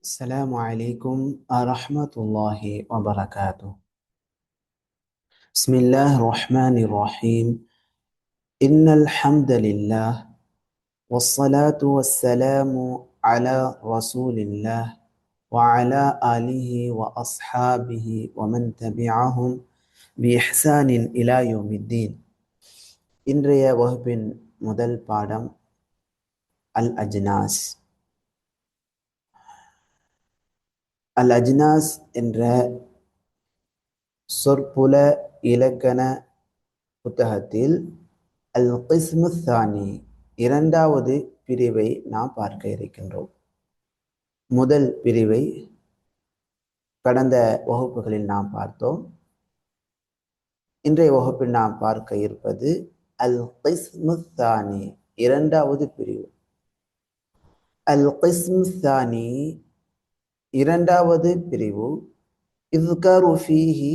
السلام عليكم ورحمة الله وبركاته. بسم الله الرحمن الرحيم. إن الحمد لله والصلاة والسلام على رسول الله وعلى آله وأصحابه ومن تبعهم بإحسان إلى يوم الدين. إن ريا وهب مدل بادم الأجناس அல் அஜ்னாஸ் என்ற சொற்புல இலக்கண புத்தகத்தில் அல் கிஸ்மஸ்தானி இரண்டாவது பிரிவை நாம் பார்க்க இருக்கின்றோம். முதல் பிரிவை கடந்த வகுப்புகளில் நாம் பார்த்தோம். இன்றைய வகுப்பில் நாம் பார்க்க இருப்பது அல் கிஸ்மஸ்தானி இரண்டாவது பிரிவு. அல் கிஸ்மஸ்தானி இரண்டாவது பிரிவு இஸ்கரு ஃபீஹி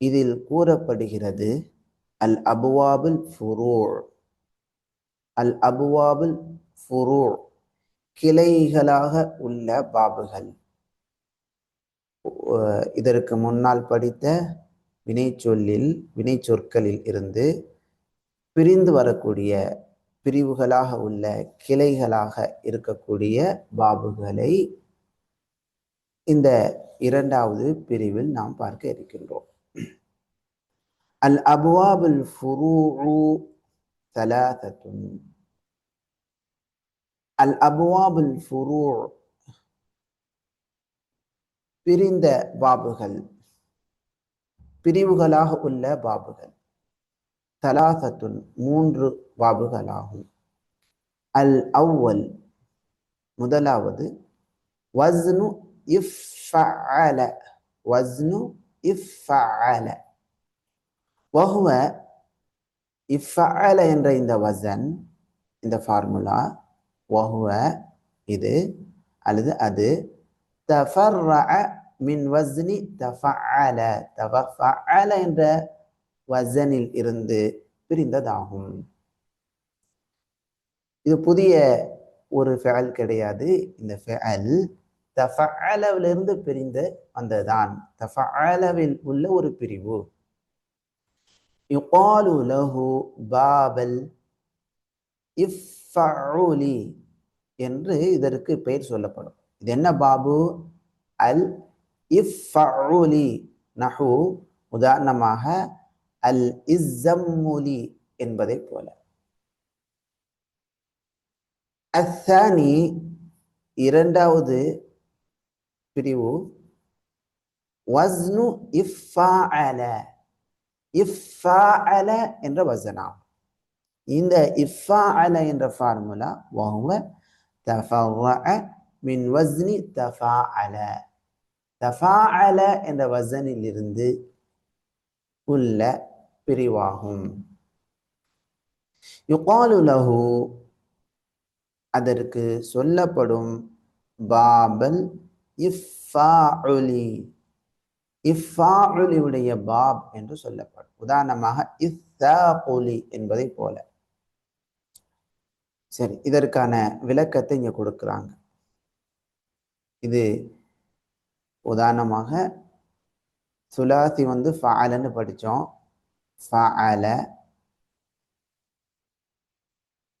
இதில் கூறப்படுகிறது அல் அபுவாபுல் ஃபுரூர். அல் அபுவாபுல் ஃபுரூர் கிளைகளாக உள்ள பாபுகள். இதற்கு முன்னால் படித்த வினைச்சொல்லில் வினைச்சொற்களில் இருந்து பிரிந்து வரக்கூடிய பிரிவுகளாக உள்ள கிளைகளாக இருக்கக்கூடிய பாபுகளை இந்த இரண்டாவது பிரிவில் நாம் பார்க்க இருக்கின்றோம். அல் அபுவாபுல் ஃபுரூ தலாதத்துன் அல் அபுவாபுல் ஃபுரூ பிரிந்த பாபுகள். பிரிவுகளாக உள்ள பாபுகள். தலாசத்துன் மூன்று பாபுகளாகும். அல் அவ்வல் முதலாவது வஸ்னு இஃபஅல வஸ்னு இஃபஅல வஹுவ இஃபஅல என்ற இந்த வசன் இந்த ஃபார்முலா வஹுவ இது அல்லது அது. தஃபர்ரஅ மின் வஸ்னி தஃபஅல தஃபஅல என்ற வசனில் இருந்து பிரிந்ததாகும். இது புதிய ஒரு ஃபெயல் கிடையாது. இந்த ஃபெயல் தஃபஅலவிலிருந்து பிரிந்து வந்ததுதான். தஃஅலவில் உள்ள ஒரு பிரிவு. யுகாலு லஹு பாபல் இஃபஉலி என்று இதற்கு பெயர் சொல்லப்படும். இது என்ன பாபு? அல் இஃபஉலி நஹு. உதாரணமாக அல் இஸ்ஸம்முலி என்பதை போல. அத்தானி இரண்டாவது பிரிவு. வஸ்னு இஃபாஅல இஃபாஅல என்ற வசனாகும் இந்த இஃபாஅல என்ற ஃபார்முலா வஹுவ தஃபவ்வஅ மின் வஸ்னி தஃபாஅல. தஃபாஅல என்ற வசனிலிருந்து உள்ள பிரிவாகும். யுகாலு லஹு அதற்கு சொல்லப்படும் பாபல் இஃபாஉலி இஃபாஉலியுடைய பாப் என்று சொல்லப்படும். உதாரணமாக இத்தாகுலி என்பதை போல. சரி இதற்கான விளக்கத்தை இங்க கொடுக்குறாங்க. இது உதாரணமாக சுலாசி வந்து ஃபாலன்னு படித்தோம் ஃபால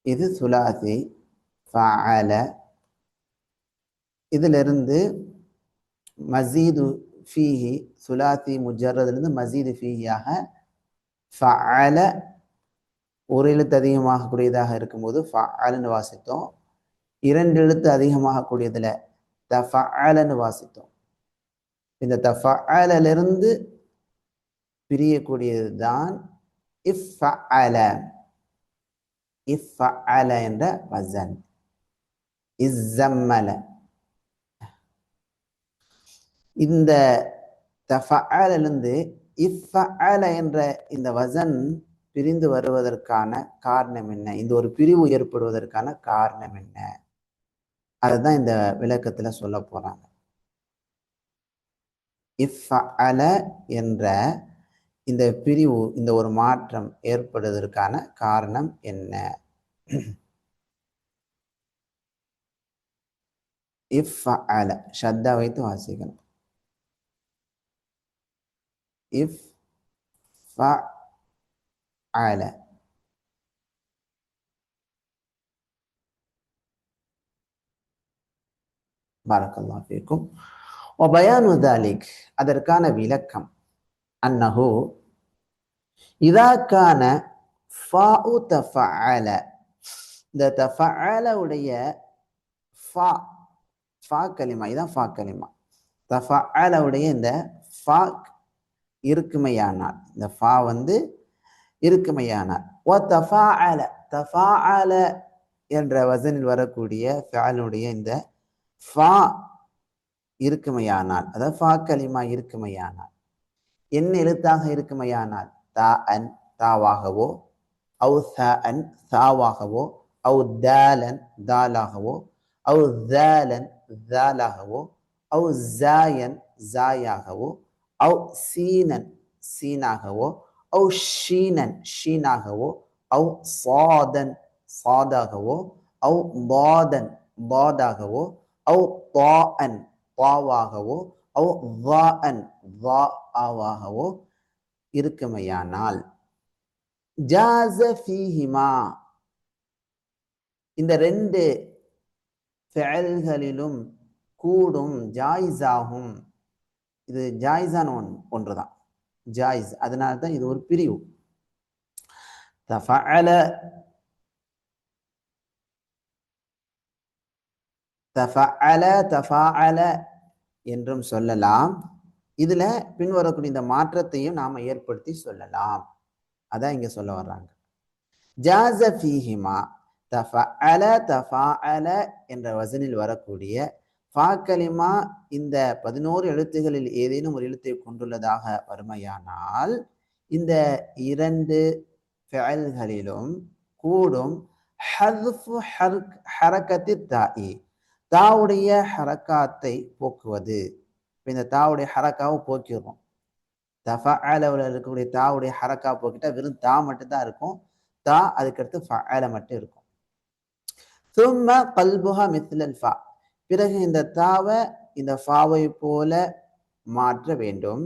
இது சுலாசி ஃபால இதிலிருந்து மசீது ஃபீஹி சுலாத்தி முஜர்றதுலேருந்து மசீது ஃபீஹியாக ஃபஅல ஒரு எழுத்து அதிகமாக கூடியதாக இருக்கும்போது ஃபஅலன்னு வாசித்தோம். இரண்டு எழுத்து அதிகமாக கூடியதில் தஃபஅலன்னு வாசித்தோம். இந்த தஃபஅலிருந்து பிரியக்கூடியது தான் இஃபஅல இஃபஅல என்ற வசன். இஸ்ஸம்மல இந்த தஃபஅலிருந்து இஃபஅல என்ற இந்த வசன் பிரிந்து வருவதற்கான காரணம் என்ன? இந்த ஒரு பிரிவு ஏற்படுவதற்கான காரணம் என்ன? அதுதான் இந்த விளக்கத்துல சொல்ல போறாங்க. இஃபஅல என்ற இந்த பிரிவு இந்த ஒரு மாற்றம் ஏற்படுவதற்கான காரணம் என்ன? இஃப் அல ஷத்தா வைத்து வாசிக்கணும். if fa'ala. பாரக்கல்லா ஃபீக்கும் ஒபயானு தாலிக் அதற்கான விளக்கம். அன்னஹு இதாக்கான ஃபாஉ தஃபஅல இந்த தஃபஅலவுடைய ஃபா ஃபா கலிமா இதான் ஃபா கலிமா தஃபஅலவுடைய இந்த ஃபாக் இருக்குமையானால் இந்த ஃபா வந்து இருக்குமையானால் ஓ தஃபா அல தஃபா அல என்ற வசனில் வரக்கூடிய ஃபாலுடைய இந்த ஃபா இருக்குமையானால் அதாவது ஃபா கலிமா இருக்குமையானால் என்ன எழுத்தாக இருக்குமையானால் தா அன் தாவாகவோ அவு ச அன் சாவாகவோ அவு தாலன் தாலாகவோ அவு தாலன் தாலாகவோ அவு ஜாயன் ஜாயாகவோ அவு சீனன் சீனாகவோ? அவ் ஷீனன் ஷீனாகவோ? அவு சாதன் சாதாகவோ? அவு பாதன் பாதாகவோ? அவு பாஅன் பாவாகவோ அவு வாஅன் வா ஆவாகவோ இருக்குமையானால் ஜாச ஃபீஹிமா இந்த ரெண்டு செயல்களிலும் கூடும் ஜாயிஸாகும். இது ஜாயிஸான ஒன் ஒன்று தான் ஜாயிஸ் அதனால தான் இது ஒரு பிரிவு. தஃபஅல தஃபஅல தஃபாஅல என்றும் சொல்லலாம். இதுல பின்வரக்கூடிய இந்த மாற்றத்தையும் நாம ஏற்படுத்தி சொல்லலாம். அதான் இங்க சொல்ல வர்றாங்க. ஜாச ஃபீஹிமா தஃபஅல தஃபாஅல என்ற வசனில் வரக்கூடிய ஃபா கலிமா இந்த பதினோரு எழுத்துகளில் ஏதேனும் ஒரு எழுத்தை கொண்டுள்ளதாக வறுமையானால் இந்த இரண்டு ஃபெயல்களிலும் கூடும் ஹர்ஃபு ஹர்க் ஹரக்கத்தி தாயி தாவுடைய ஹரக்காத்தை போக்குவது. இப்போ இந்த தாவுடைய ஹரக்காவை போக்கிடுறோம். தஃபஅலவில் இருக்கக்கூடிய தாவுடைய ஹரக்கா போக்கிட்டா வெறும் தா மட்டும்தான் இருக்கும். தா அதுக்கடுத்து ஃபஅல மட்டும் இருக்கும். சும்ம கல்புஹா மித்லல் ஃபா பிறகு இந்த தாவை இந்த ஃபாவை போல மாற்ற வேண்டும்.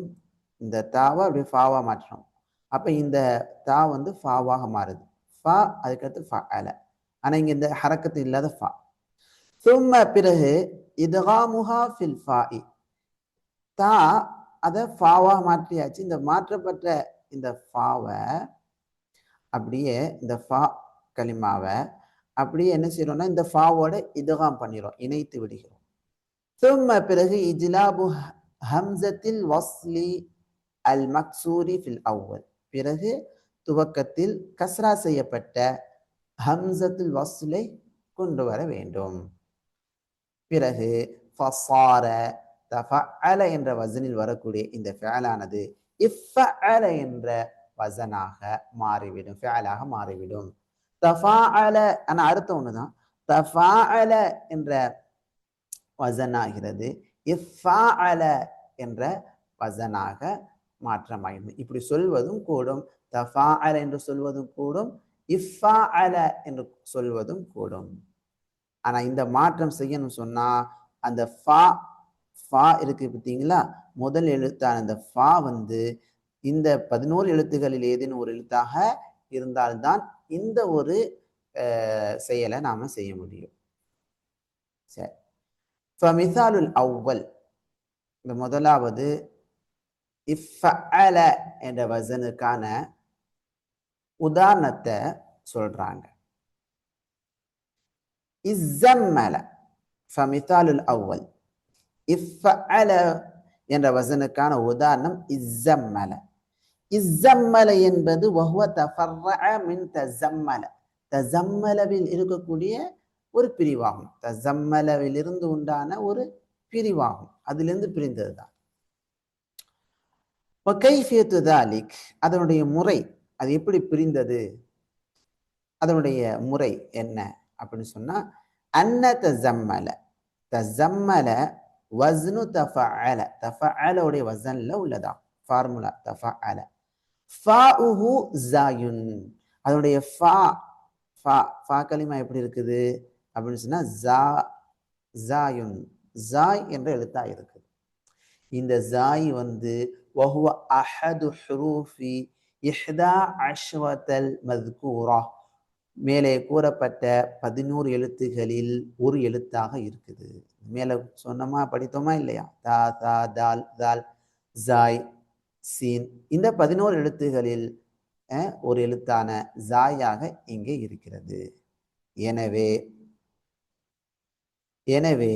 இந்த தாவை அப்படியே ஃபாவாக மாற்றணும். அப்போ இந்த தா வந்து ஃபாவாக மாறுது. ஃபா அதுக்கடுத்து ஃபா அல. ஆனால் இங்கே இந்த ஹரக்கத்து இல்லாத ஃபா. சும்ம பிறகு இதுகாமுஹா ஃபில் ஃபாஇ. தா அதை ஃபாவாக மாற்றியாச்சு. இந்த மாற்றப்பட்ட இந்த ஃபாவை அப்படியே இந்த ஃபா கலிமாவை அப்படியே என்ன செய்யறோம்னா இந்த ஃபாவோட இதுகாம் பண்ணிடும் இணைத்து விடுகிறோம். ثم பிறகு இஜ்லாபு ஹம்சத்தில் வஸ்லி அல் மக்சூரி ஃபில் அவ்வல். பிறகு துவக்கத்தில் கஸ்ரா செய்யப்பட்ட ஹம்சத்தில் வஸ்லை கொண்டு வர வேண்டும். பிறகு ஃபசார தஃபஅல என்ற வசனில் வரக்கூடிய இந்த ஃபேலானது இஃபஅல என்ற வசனாக மாறிவிடும் ஃபேலாக மாறிவிடும். தஃபாஅல ஆனா அர்த்தம் ஒண்ணுதான். தஃபாஅல என்ற வசனாகிறது. இஃபாஅல என்ற வசனாக மாற்றமாகிறது இப்படி சொல்வதும் கூடும். தஃபாஅல என்று சொல்வதும் கூடும். இஃபாஅல என்று சொல்வதும் கூடும். ஆனா இந்த மாற்றம் செய்யணும் சொன்னா அந்த ஃபா ஃபா இருக்கு பார்த்தீங்களா? முதல் எழுத்தான அந்த ஃபா வந்து இந்த பதினோரு எழுத்துகளில் ஏதேனும் ஒரு எழுத்தாக இருந்தால்தான் இந்த ஒரு செயலை நாம் செய்ய முடியும். சரி ஃபமிசாலுல் அவ்வல். இந்த முதலாவது இஃபஅல என்ற வசனுக்கான உதாரணத்தை சொல்றாங்க. இஸ்ஸம்மல ஃபமிசாலுல் அவ்வல். இஃபஅல என்ற வசனுக்கான உதாரணம் இஸ்ஸம்மல. இஸ்ஸம்மல என்பது வஹுவ தஃபர்ரஅ மின் தஸம்மல தஸம்மலவில் இருக்கக்கூடிய ஒரு பிரிவாகும். தஸம்மலவில் இருந்து உண்டான ஒரு பிரிவாகும். அதிலிருந்து பிரிந்ததுதான். கைஃபியத்து தாலிக் அதனுடைய முறை அது எப்படி பிரிந்தது? அதனுடைய முறை என்ன அப்படின்னு சொன்னா அன்ன தஸம்மல தஸம்மல வஸ்னு தஃபஅல. தஃபஅலோடைய வசன்ல உள்ளதா ஃபார்முலா தஃபஅல. ஃபாஉஹு ஜாயுன். அதனுடைய ஃபா ஃபா ஃபா கலிமா எப்படி இருக்குது? அப்படின்னு சொன்னா ஜா ஜாயுன். ஜாய் என்ற எழுத்தா இருக்குது. இந்த ஜாய் வந்து வஹுவ அஹது ஹுரூஃபி இஹ்தா அஷ்வத்தல் மத்கூரா. மேலே கூறப்பட்ட பதினோரு எழுத்துகளில் ஒரு எழுத்தாக இருக்குது. மேலே சொன்னோமா படித்தோமா இல்லையா? தா தா தால் தால் ஜாய் சீன். இந்த பதினோரு எழுத்துகளில் ஒரு எழுத்தான ஜாயாக இங்கே இருக்கிறது. எனவே எனவே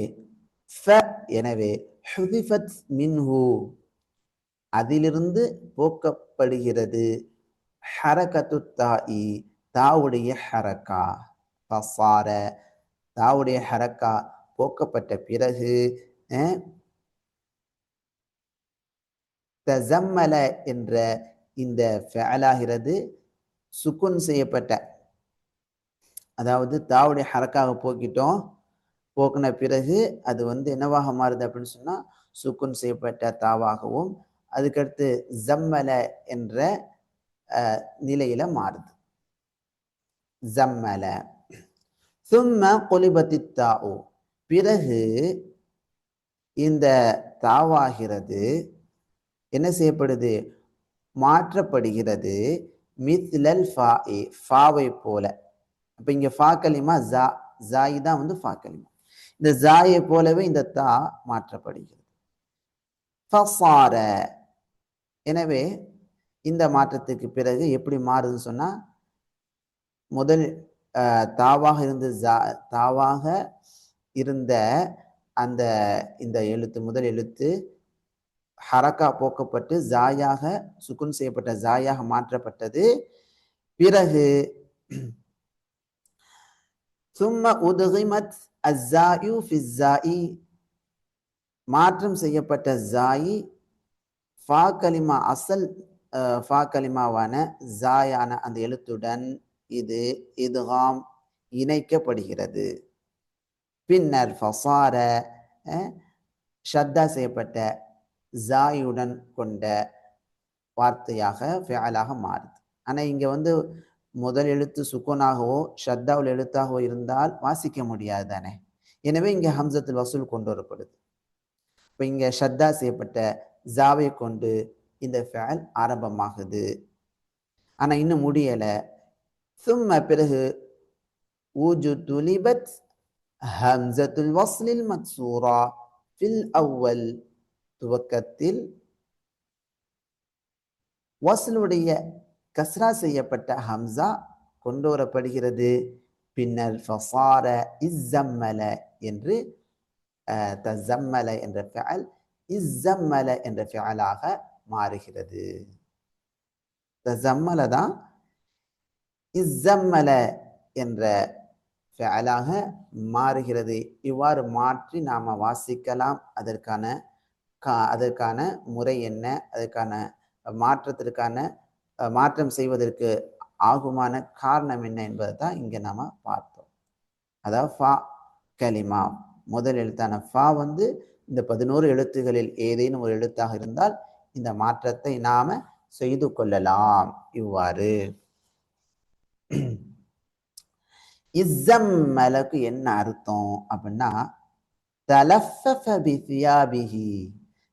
ஃப எனவே ஹுதிஃபத் மின்ஹு. அதிலிருந்து போக்கப்படுகிறது ஹரகத்து தாயி தாவுடைய ஹரக்கா பசார தாவுடைய ஹரக்கா போக்கப்பட்ட பிறகு தசம்மல என்ற இந்த ஃபேலாகிறது சுக்குன் செய்யப்பட்ட. அதாவது தாவுடைய ஹரக்காக போக்கிட்டோம். போக்கின பிறகு அது வந்து என்னவாக மாறுது அப்படின்னு சொன்னால் சுக்குன் செய்யப்பட்ட தாவாகவும் அதுக்கடுத்து ஜம்மல என்ற நிலையில மாறுது. ஜம்மல. சும்ம கொலிபத்தி தாவு பிறகு இந்த தாவாகிறது என்ன செய்யப்படுது? மாற்றப்படுகிறது. மித்லல் ஃபா ஃபாவை போல. அப்போ இங்கே ஃபா கலிமா ஜா ஜாய் தான் வந்து ஃபா கலிமா இந்த ஜாயை போலவே இந்த தா மாற்றப்படுகிறது. ஃபசார. எனவே இந்த மாற்றத்துக்கு பிறகு எப்படி மாறுதுன்னு சொன்னால் முதல் தாவாக இருந்த ஜா தாவாக இருந்த அந்த இந்த எழுத்து முதல் எழுத்து ஹரக்கா போக்கப்பட்டு ஜாயாக சுக்குன் செய்யப்பட்ட ஜாயாக மாற்றப்பட்டது. பிறகு சும்ம உதுகிமத் அஸ்ஸாயு ஃபிஸ்ஸாயி மாற்றம் செய்யப்பட்ட ஜாயி ஃபா கலிமா அசல் ஃபா கலிமாவான ஜாயான அந்த எழுத்துடன் இது இதுகாம் இணைக்கப்படுகிறது. பின்னர் ஃபசார ஷத்தா செய்யப்பட்ட ஜாயுடன் கொண்ட வார்த்தையாக ஃபேலாக மாறுது. ஆனால் இங்கே வந்து முதல் எழுத்து சுக்கோனாகவோ ஷத்தாவில் எழுத்தாகவோ இருந்தால் வாசிக்க முடியாது தானே? எனவே இங்கே ஹம்சத்துல் வசூல் கொண்டு வரப்படுது. இப்போ இங்கே ஷத்தா செய்யப்பட்ட ஜாவை கொண்டு இந்த ஃபேல் ஆரம்பமாகுது. ஆனால் இன்னும் முடியலை. சும்ம பிறகு ஊஜு துலிபத் ஹம்சத்துல் வஸ்லில் மத்சூரா ஃபில் அவ்வல் துவக்கத்தில் வாசலுடைய கஸ்ரா செய்யப்பட்ட ஹம்சா கொண்டு வரப்படுகிறது. பின்னர் ஃபசார இஸ்ஸம்மல என்று தசம்மல என்ற ஃபியல் இஸ்ஸம்மல என்ற ஃபியலாக மாறுகிறது. தசம்மல தான் இஸ்ஸம்மல என்ற ஃபியலாக மாறுகிறது. இவ்வாறு மாற்றி நாம் வாசிக்கலாம். அதற்கான கா அதற்கான முறை என்ன? அதற்கான மாற்றத்திற்கான மாற்றம் செய்வதற்கு ஆகுமான காரணம் என்ன என்பதை தான் இங்கே நாம் பார்த்தோம். அதாவது ஃபா கலிமா. முதல் எழுத்தான ஃபா வந்து இந்த பதினோரு எழுத்துகளில் ஏதேனும் ஒரு எழுத்தாக இருந்தால் இந்த மாற்றத்தை நாம் செய்து கொள்ளலாம். இவ்வாறு. இஸ்ஸம் மலக்கு என்ன அர்த்தம்? அப்படின்னா தலஃபி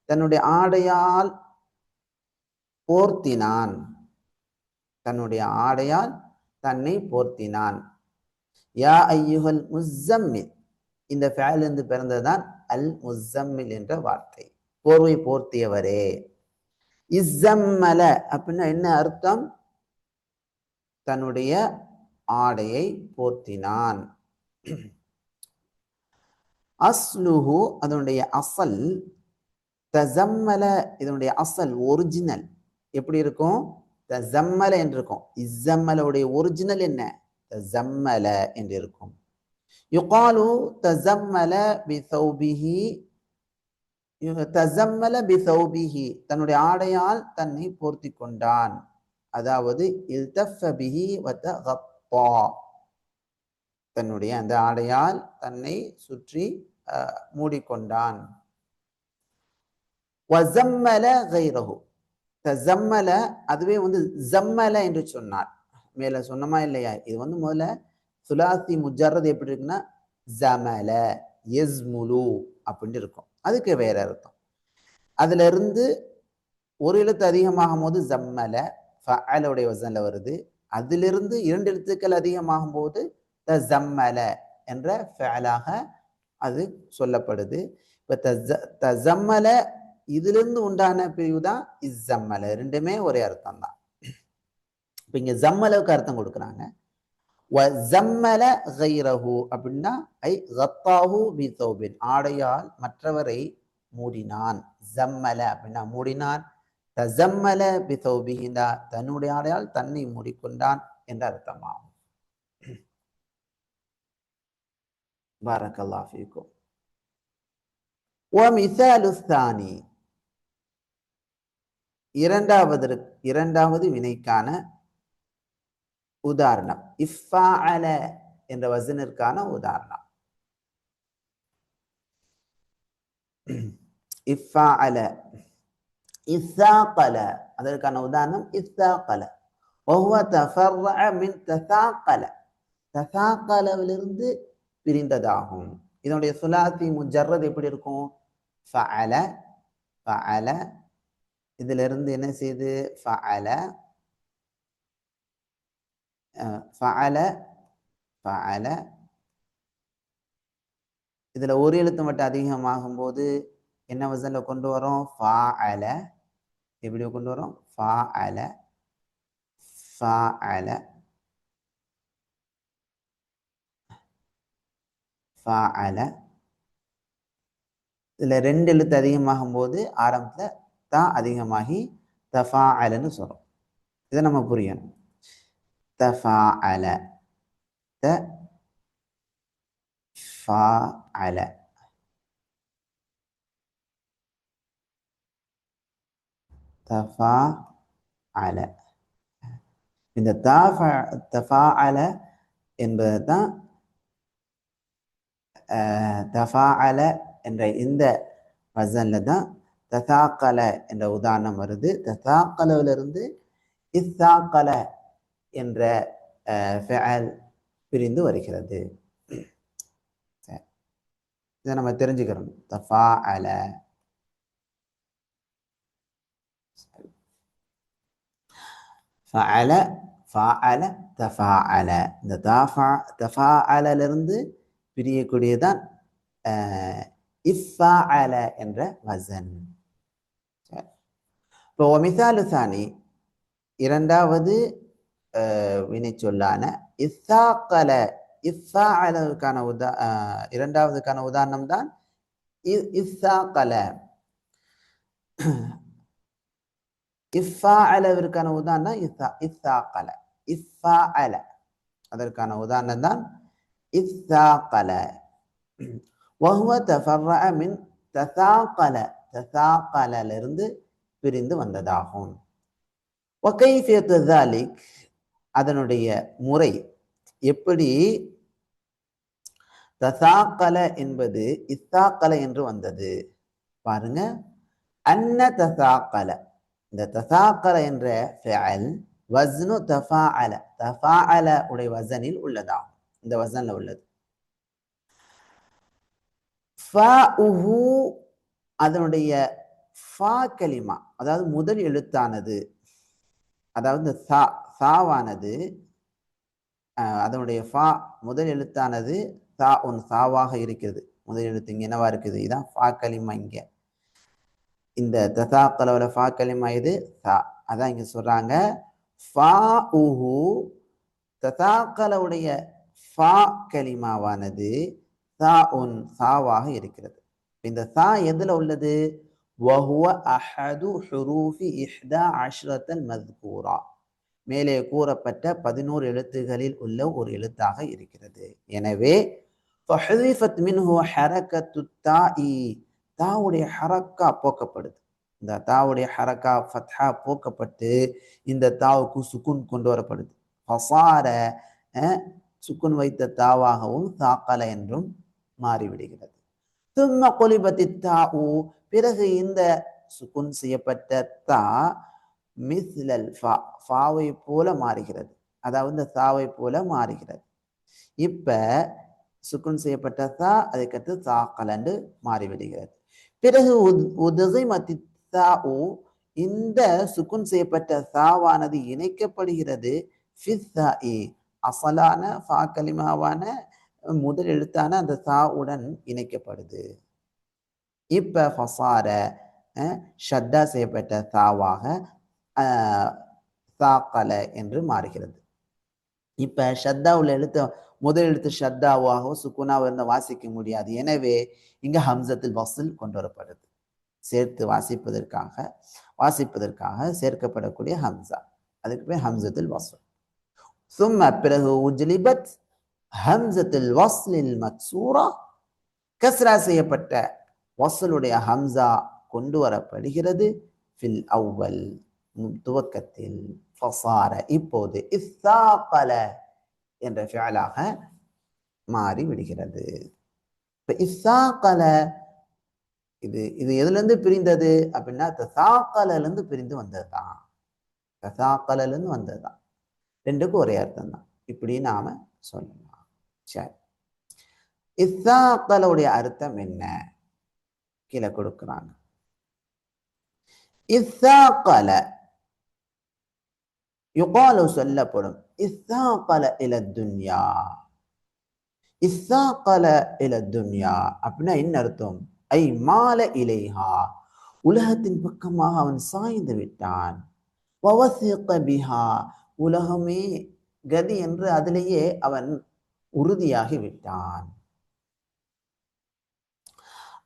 தன்னுடைய ஆடையால் போர்த்தினான். தன்னுடைய ஆடையால் தன்னை போர்த்தினான். யா ஐயுகல் முஸ்ஸம்மில். இந்த ஃபேலிருந்து பிறந்ததுதான் அல் முஸ்ஸம்மில் என்ற வார்த்தை. போர்வை போர்த்தியவரே. இஸ்ஸம்மல அப்படின்னா என்ன அர்த்தம்? தன்னுடைய ஆடையை போர்த்தினான். அஸ்லுஹு அதனுடைய அசல் தசம்மல இதனுடைய அசல் ஒரிஜினல் எப்படி இருக்கும்? தசம்மல என்று இருக்கும். இஸ்ஸம்மலுடைய ஒரிஜினல் என்ன? தசம்மல என்று இருக்கும். யுகாலு தசம்மல பிசௌபிஹி தசம்மல பிசௌபிஹி தன்னுடைய ஆடையால் தன்னை போர்த்தி கொண்டான். அதாவது இல்தஃப பிஹி வதகப்பா தன்னுடைய அந்த ஆடையால் தன்னை சுற்றி அஹ், மூடிக்கொண்டான் வசம்மல கைரகு தம்மல அதுவே வந்து ஜம்மல என்று சொன்னார். மேல சொன்னமா இல்லையா? இது வந்து முதல்ல சுலாசி முஜர்றது எப்படி இருக்குன்னா ஜமல எஸ்முலு அப்படின்னு இருக்கும். அதுக்கு வேற அர்த்தம். அதுல இருந்து ஒரு எழுத்து அதிகமாகும் போது ஜம்மல ஃபஅலுடைய வசனில் வருது. அதிலிருந்து இரண்டு எழுத்துக்கள் அதிகமாகும் போது த ஜம்மல என்ற ஃபேலாக அது சொல்லப்படுது. இப்போ த ஜம்மல இதுலேருந்து உண்டான பிரிவு தான் இஸ்ஸம்மல ரெண்டுமே ஒரே அர்த்தம் தான் இப்போ இங்கே ஜம்மலவுக்கு அர்த்தம் கொடுக்குறாங்க. ஜம்மல கைரஹு அப்படின்னா ஐ கத்தாஹு பிதௌபின் ஆடையால் மற்றவரை மூடினான். ஜம்மல அப்படின்னா மூடினான். தசம்மல பிதௌபிகினா தன்னுடைய ஆடையால் தன்னை மூடிக்கொண்டான் என்ற அர்த்தமாகும். பாரக்கல்லாஃபிக்கும் ஒமிசாலுஸ்தானி இரண்டாவது இரண்டாவது வினைக்கான உதாரணம் இஃபாஅல என்ற வசனிற்கான உதாரணம் இஃபாஅல இஸ்ஸாகல அதற்கான உதாரணம் இஸ்ஸாகல وهو تفرع من تثاقل தசாக்கலவிலிருந்து பிரிந்ததாகும் இதனுடைய சுலாசி முஜர்ரத் எப்படி இருக்கும் ஃபஅல ஃபஅல இதுல இருந்து என்ன செய்யுது ஃபஅல ஃபஅல ஃபஅல. இதுல ஒரு எழுத்து மட்டும் அதிகமாகும் போது என்ன வசனில் கொண்டு வரோம்? ஃபஅல. எப்படி கொண்டு வரோம்? ஃபஅல. ஃபா அல இதில் ரெண்டு எழுத்து அதிகமாகும் போது ஆரம்பத்தில் தா அதிகமாகி தஃபா அலன்னு சொல்றோம். இதை நம்ம புரியணும். தஃபாஅல. த தஃபா அல இந்த தஃப என்பது தான் என்ற இந்த வசன்ல தான் ததாக்கல என்ற உதாரணம் வருது. ததாக்கலவிலிருந்து இத்தாக்கல என்ற அஹ், பிரிந்து வருகிறது. இதை நம்ம தெரிஞ்சுக்கிறோம் தஃபாஅல. ஃபஅல ஃபஅல தஃபாஅல. இந்த தஃபா தஃபாஅலிருந்து பிரியக்கூடியதான் அஹ், இஃபாஅல என்ற வசன். இப்போ மிசாலு சானி இரண்டாவது அஹ், வினைச்சொல்லான இஸ்ஸாக்கல இஃபாஅலுக்கான உதா அஹ், இரண்டாவதுக்கான உதாரணம் தான் இ- இஸ்ஸாக்கல இஃபாஅலவிற்கான உதாரணம் இஸ்ஸா இஸ்ஸாக்கல இஃபாஅல அதற்கான உதாரணம் தான் இஸ்ஸாக்கல وهو تفرع من تثاقل تثاقل இருந்து பிரிந்து வந்ததாகும். ஒகைஃபியத்துதாலிக் அதனுடைய முறை எப்படி? தசாக்கல என்பது இத்தாக்கல என்று வந்தது. பாருங்க. அன்ன தசாக்கல. இந்த தசாக்கல என்ற ஃபெல் வஸ்னு தஃபா அல தஃபா அல உடைய வசனில் உள்ளதாகும். இந்த வசனில் உள்ளது. அதனுடைய ஃபா கலிமா. அதாவது முதல் எழுத்தானது. அதாவது இந்த சா சாவானது அதனுடைய ஃபா முதல் எழுத்தானது சா ஒன் சாவாக இருக்கிறது. முதல் எழுத்து இங்கே என்னவா இருக்குது? இதான் ஃபா கலிமா இங்கே. இந்த தசா கலவல ஃபா களிமா இது சா. அதான் இங்கே சொல்கிறாங்க ஃபா உஹு தசாக்கலவுடைய ஃபா கலிமாவானது சா உன் சாவாக இருக்கிறது. இந்த சா எதில் உள்ளது? வஹுவ அஹது ஹுரூஃபி இஹ்தா அஷ்ரத்தன் மத்கூரா. மேலே கூறப்பட்ட பதினோரு எழுத்துகளில் உள்ள ஒரு எழுத்தாக இருக்கிறது. எனவே தாவுடைய ஹரக்கா போக்கப்படுது. இந்த தாவுடைய ஹரக்கா ஃபத்ஹா போக்கப்பட்டு இந்த தாவுக்கு சுக்குன் கொண்டு வரப்படுது. ஃபசார சுக்குன் வைத்த தாவாகவும் தாக்கல என்றும் மாறிவிடுகிறது. தும்ம கொலிபத்தி தாவு பிறகு இந்த சுக்குன் செய்யப்பட்ட தா மிஸ்லல் ஃபா. ஃபாவை போல மாறுகிறது. அதாவது இந்த சாவை போல மாறுகிறது. இப்ப சுக்குன் செய்யப்பட்ட தா அதுக்கடுத்து சா கலண்டு மாறிவிடுகிறது. பிறகு உதகை மத்தி தா இந்த சுக்குன் செய்யப்பட்ட தாவானது இணைக்கப்படுகிறது. அசலான ஃபா கலிமாவான முதல் எழுத்தான அந்த தாவுடன் இணைக்கப்படுது. இப்ப ஃபசார ஷத்தா செய்யப்பட்ட சாவாக சாக்கல என்று மாறுகிறது. இப்ப ஷத்தாவுல எழுத்த முதல் எழுத்து ஷத்தாவாகவோ சுக்குனாவோ இருந்த வாசிக்க முடியாது. எனவே இங்க ஹம்சத்தில் வசூல் கொண்டு வரப்படுது. சேர்த்து வாசிப்பதற்காக வாசிப்பதற்காக சேர்க்கப்படக்கூடிய ஹம்சா. அதுக்கு பேர் ஹம்சத்தில் வசூல். சும்ம பிறகு உஜ்லிபத் ஹம்சத்தில் வஸ்லில் மக்சூரா. கஸ்ரா செய்யப்பட்ட வசலுடைய ஹம்சா கொண்டு வரப்படுகிறது. ஃபில் அவ்வல் துவக்கத்தில் ஃபசார. இப்போது இஸ்ஸாகல என்ற ஃபியலாக மாறி விடுகிறது. இப்போ இஸ்தாக்கல இது இது எதுலேருந்து பிரிந்தது அப்படின்னா தசாக்கலேருந்து பிரிந்து பிரிந்து வந்ததுதான். தசாக்கலேருந்து வந்தது வந்ததுதான். ரெண்டுக்கும் ஒரே அர்த்தம் தான் இப்படி நாம சொல்லணும். சரி. இஸ்ஸாக்கலுடைய அர்த்தம் என்ன? கீழே கொடுக்குறாங்க. இஸ்ஸாக்கல யுகாலு சொல்லப்படும். இஸ்ஸாக்கல இல துன்யா. இஸ்ஸாக்கல இல துன்யா அப்படின்னா என்ன அர்த்தம்? ஐ மால இலைஹா. உலகத்தின் பக்கமாக அவன் சாய்ந்து விட்டான். பிஹா. உலகமே கதி என்று அதிலேயே அவன் உறுதியாகி விட்டான்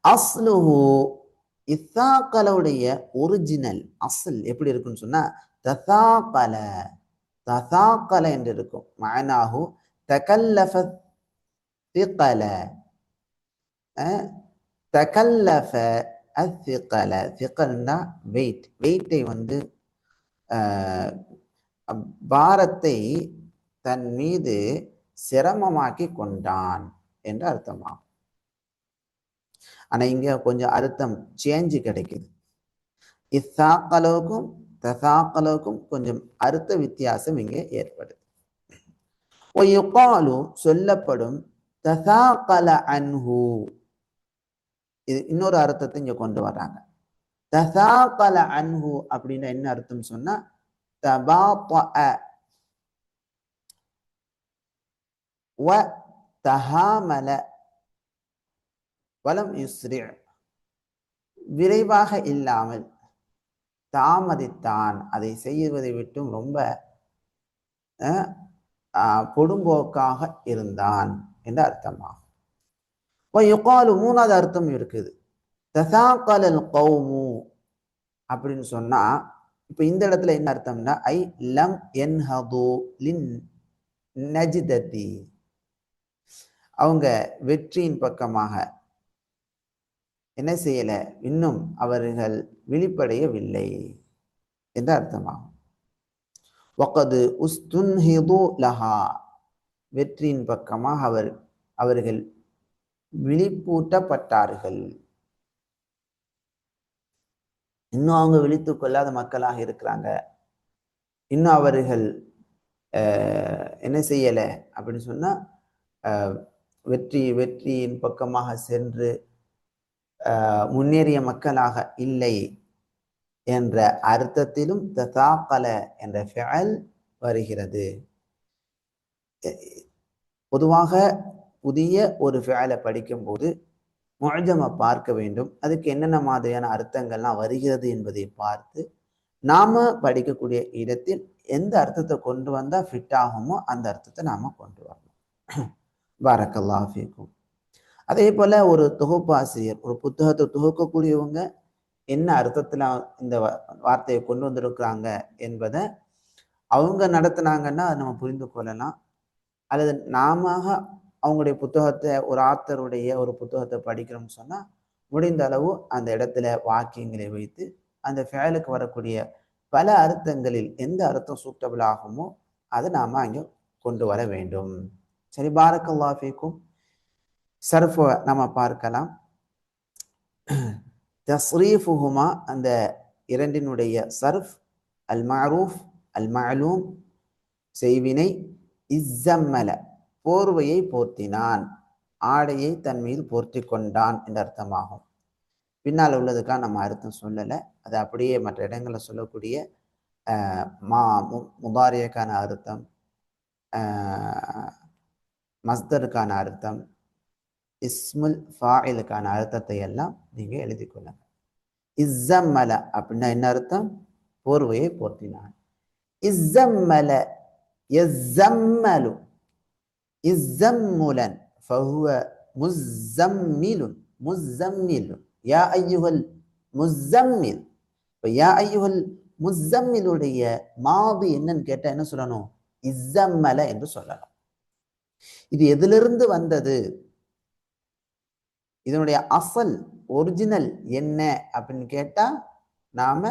அஸ்லுஹு இத்தாக்கலவுடைய ஒரிஜினல் அசல் எப்படி இருக்குன்னு சொன்னா ததாக்கல ததாக்கல என்று இருக்கும். மானாகு தகல்லஃப திகல தகல்லஃப அத்திகல. திகல்னா வெயிட் வெயிட்டை வந்து பாரத்தை தன் மீது சிரமமாக்கி கொண்டான் என்று அர்த்தமாகும். ஆனா இங்க கொஞ்சம் அர்த்தம் சேஞ்சு கிடைக்குது. இத்தாக்கலவுக்கும் தசாக்கலவுக்கும் கொஞ்சம் அர்த்த வித்தியாசம் இங்கே ஏற்படுது. ஒய்யுகாலு சொல்லப்படும் தசாக்கல அன்ஹு. இது இன்னொரு அர்த்தத்தை இங்க கொண்டு வர்றாங்க. தசாக்கல அன்ஹு அப்படின்னா என்ன அர்த்தம் சொன்னா தபாத்த வ தஹாமல. வலம் யுஸ்ரி. விரைவாக இல்லாமல் தாமதித்தான். அதை செய்வதை விட்டும் ரொம்ப பொடும்போக்காக இருந்தான் என்று அர்த்தமாகும். யுகாலு மூணாவது அர்த்தம் இருக்குது. தசாக்கலல் கௌமு அப்படின்னு சொன்னா இப்போ இந்த இடத்துல என்ன அர்த்தம்னா ஐ லம் என் ஹதோ லின் நஜிதத்தி அவங்க வெற்றியின் பக்கமாக என்ன செய்யல? இன்னும் அவர்கள் விழிப்படையவில்லை என்று அர்த்தமாகும். ஒக்கது உஸ்துன்ஹிது லஹா. வெற்றியின் பக்கமாக அவர் அவர்கள் விழிப்பூட்டப்பட்டார்கள். இன்னும் அவங்க விழித்து கொள்ளாத மக்களாக இருக்கிறாங்க. இன்னும் அவர்கள் என்ன செய்யலை? அப்படின்னு சொன்னால் வெற்றி வெற்றியின் பக்கமாக சென்று முன்னேறிய மக்களாக இல்லை என்ற அர்த்தத்திலும் ததாக்கல என்ற ஃபெயல் வருகிறது. பொதுவாக புதிய ஒரு ஃபெயலை படிக்கும்போது முழஜமை பார்க்க வேண்டும். அதுக்கு என்னென்ன மாதிரியான அர்த்தங்கள்லாம் வருகிறது என்பதை பார்த்து நாம படிக்கக்கூடிய இடத்தில் எந்த அர்த்தத்தை கொண்டு வந்தால் ஃபிட் ஆகுமோ அந்த அர்த்தத்தை நாம் கொண்டு வரணும். பாரக்கல்லாஃபிக்கும் அதே போல் ஒரு தொகுப்பாசிரியர் ஒரு புத்தகத்தை தொகுக்கக்கூடியவங்க என்ன அர்த்தத்தில் இந்த வார்த்தையை கொண்டு வந்திருக்கிறாங்க என்பதை அவங்க நடத்தினாங்கன்னா நம்ம புரிந்து கொள்ளலாம். அல்லது நாம அவங்களுடைய புத்தகத்தை ஒரு ஆத்தருடைய ஒரு புத்தகத்தை படிக்கிறோம்னு சொன்னால் முடிந்த அளவு அந்த இடத்துல வாக்கியங்களை வைத்து அந்த ஃபேலுக்கு வரக்கூடிய பல அர்த்தங்களில் எந்த அர்த்தம் சூட்டபிள் ஆகுமோ அதை நாம் அங்கே கொண்டு வர வேண்டும். சரி பாரக்கல்லாஃபிக்கும் சர்ஃபை நம்ம பார்க்கலாம். தஸ்ரீஃபுஹுமா அந்த இரண்டினுடைய சர்ஃப் அல் மாரூஃப் அல் மாலூம் செய்வினை இஸ்ஸம்மல போர்வையை போர்த்தினான். ஆடையை தன் மீது போர்த்தி கொண்டான் என்ற அர்த்தமாகும். பின்னால் உள்ளதுக்காக நம்ம அர்த்தம் சொல்லலை. அது அப்படியே மற்ற இடங்களில் சொல்லக்கூடிய மா மு- முதாரியக்கான அர்த்தம். மஸ்தருக்கான அர்த்தம் இஸ்முல் ஃபாயிலுக்கான அர்த்தத்தை எல்லாம் நீங்கள் எழுதி கொள்ளுங்க. இஸ்ஸம்மல அப்படின்னா என்ன அர்த்தம்? போர்வையை போர்த்தினான் இஸ்ஸம்மல எஸ்ஸம்மலு இஸ்ஸம்முலன் ஃபஹுவ முஸ்ஸம்மிலுன் முஸ்ஸம்மிலுன் யா ஐயுகல் முஸ்ஸம்மில். இப்போ யா ஐயுகல் முஸ்ஸம்மிலுடைய மாபி என்னன்னு கேட்டால் என்ன சொல்லணும்? இஸ்ஸம்மல என்று சொல்லலாம். இது எதிலிருந்து வந்தது? இதனுடைய அசல் ஒரிஜினல் என்ன அப்படின்னு கேட்டா நாம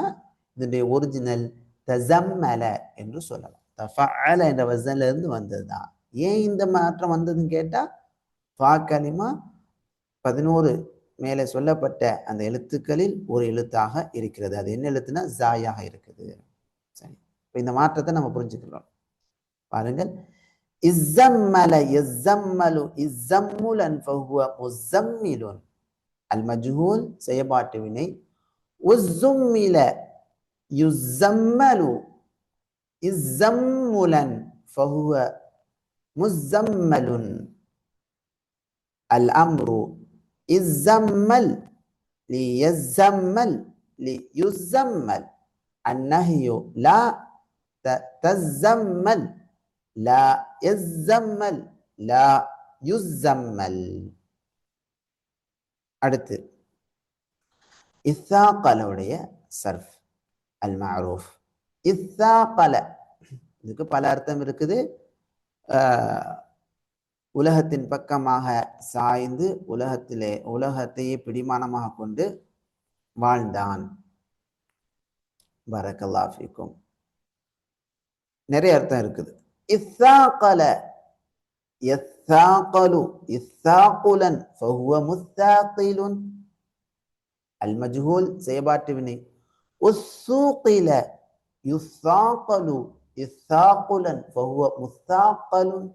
இதனுடைய ஒரிஜினல் தசம்மல என்று சொல்லலாம். தஃபஅல என்ற வசன்ல இருந்து வந்ததுதான். ஏன் இந்த மாற்றம் வந்ததுன்னு கேட்டா ஃபா கலிமா பதினோரு மேலே சொல்லப்பட்ட அந்த எழுத்துக்களில் ஒரு எழுத்தாக இருக்கிறது. அது என்ன எழுத்துனா ஜாயாக இருக்குது. சரி. இப்போ இந்த மாற்றத்தை நம்ம புரிஞ்சுக்கிறோம். பாருங்கள். இஸ்ஸம்மல எஸ்ஸம்மலு இஸ்ஸம்முலன் ஃபஹுவ முஸம்மிலுன் அல் மஜ்ஹூல் செயல்பாட்டு வினை உஸ்ஸும்மில யுஸம்மலு இஸ்ஸம்முலன் ஃபஹுவ முஸம்மலுன் الأمر الزمل ليزمل ليزمل النهي لا ت- تزمل லா எஸ்ஸம்மல் லா யுஸ்ஸம்மல் அடுத்து இஸ்ஸாக்கலவுடைய சர்ஃப் அல் மாரூஃப் இஸ்ஸாக்கல இதுக்கு பல அர்த்தம் இருக்குது. உலகத்தின் பக்கமாக சாய்ந்து உலகத்திலே உலகத்தையே பிடிமானமாக கொண்டு வாழ்ந்தான். பரக்கல்லாஃபிக்கும் நிறைய அர்த்தம் இருக்குது. إثاقل. يثاقل اثاقلا فهو مثاقل المجهول سيباتبني. ابني يثاقل اثاقلا فهو مثاقل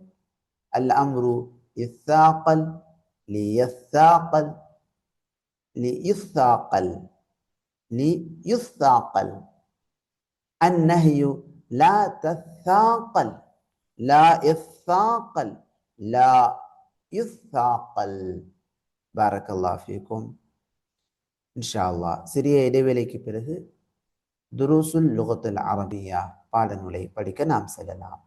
الأمر يثاقل ليثاقل ليثاقل ليثاقل. النهي لا تثاقل. لا يثاقل لا يثاقل بارك الله فيكم إن شاء الله சிறிய இடைவேளைக்கு பிறகு துருசுல் லுகத்துல் அரபியா பாடநூலை படிக்க நாம் செல்லலாம்